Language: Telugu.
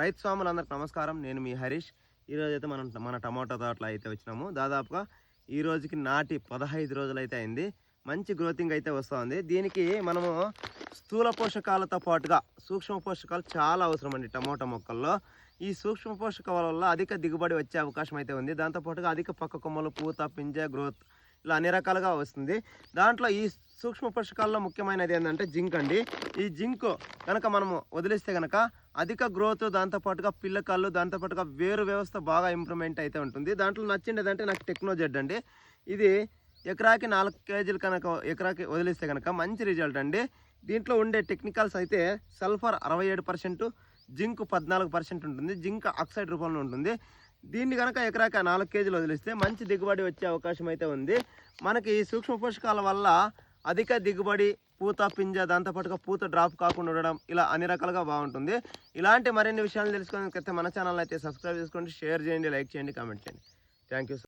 రైతు స్వాములందరికి నమస్కారం. నేను మీ హరీష్. ఈరోజు అయితే మనం మన టమాటో తోటలో అయితే వచ్చినాము. దాదాపుగా ఈ రోజుకి నాటి పదహైదు రోజులు అయితే అయింది. మంచి గ్రోతింగ్ అయితే వస్తుంది. దీనికి మనము స్థూల పోషకాలతో పాటుగా సూక్ష్మ పోషకాలు చాలా అవసరం అండి మొక్కల్లో. ఈ సూక్ష్మ పోషకాల వల్ల అధిక దిగుబడి వచ్చే అవకాశం అయితే ఉంది. దాంతోపాటుగా అధిక పక్క కొమ్మలు పూత పింజ గ్రోత్ ఇలా అన్ని రకాలుగా వస్తుంది. దాంట్లో ఈ సూక్ష్మ పోషకాల్లో ముఖ్యమైనది ఏంటంటే జింక్ అండి. ఈ జింక్ కనుక మనము వదిలిస్తే కనుక అధిక గ్రోత్ దాంతోపాటుగా పిల్లకాళ్ళు దాంతోపాటుగా వేరు వ్యవస్థ బాగా ఇంప్రూవ్మెంట్ అయితే ఉంటుంది. దాంట్లో నచ్చిండేదంటే నాకు టెక్నోజెడ్ అండి. ఇది ఎకరాకి నాలుగు కేజీలు కనుక ఎకరాకి వదిలిస్తే కనుక మంచి రిజల్ట్ అండి. దీంట్లో ఉండే టెక్నికల్స్ అయితే సల్ఫర్ అరవై ఏడు పర్సెంట్ జింక్ పద్నాలుగు పర్సెంట్ ఉంటుంది. జింక్ ఆక్సైడ్ రూపంలో ఉంటుంది. దీన్ని కనుక ఎకరాక నాలుగు కేజీలు వదిలిస్తే మంచి దిగుబడి వచ్చే అవకాశం అయితే ఉంది. మనకి ఈ సూక్ష్మ పోషకాల వల్ల అధిక దిగుబడి పూత పింజ దాంతోపాటుగా పూత డ్రాప్ కాకుండా ఉండడం ఇలా అన్ని రకాలుగా బాగుంటుంది. ఇలాంటి మరిన్ని విషయాలు తెలుసుకోవడానికి మన ఛానల్ అయితే సబ్స్క్రైబ్ చేసుకోండి షేర్ చేయండి లైక్ చేయండి కామెంట్ చేయండి. Thank you